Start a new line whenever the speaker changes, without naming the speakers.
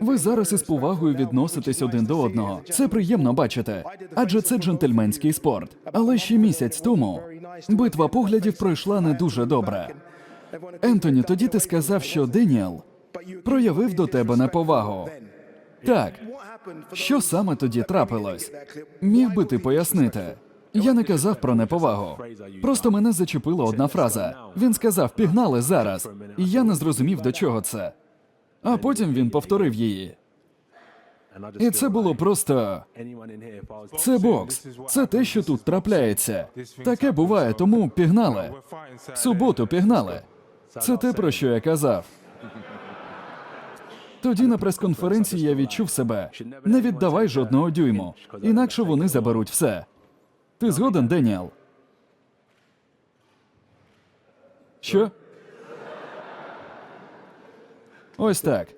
Ви зараз із повагою відноситесь один до одного. Це приємно бачити, адже це джентльменський спорт. Але ще місяць тому битва поглядів пройшла не дуже добре. Ентоні, тоді ти сказав, що Деніел проявив до тебе неповагу. Так, що саме тоді трапилось? Міг би ти пояснити? Я не казав про неповагу. Просто мене зачепила одна фраза. Він сказав пігнали зараз, і я не зрозумів, до чого це. А потім він повторив її. І це було просто. Це бокс. Це те, що тут трапляється. Таке буває, тому пігнали. Суботу пігнали. Це те, про що я казав. Тоді на прес-конференції я відчув себе. Не віддавай жодного дюйму, інакше вони заберуть все. Ти згоден, Деніел? Що? Ось так.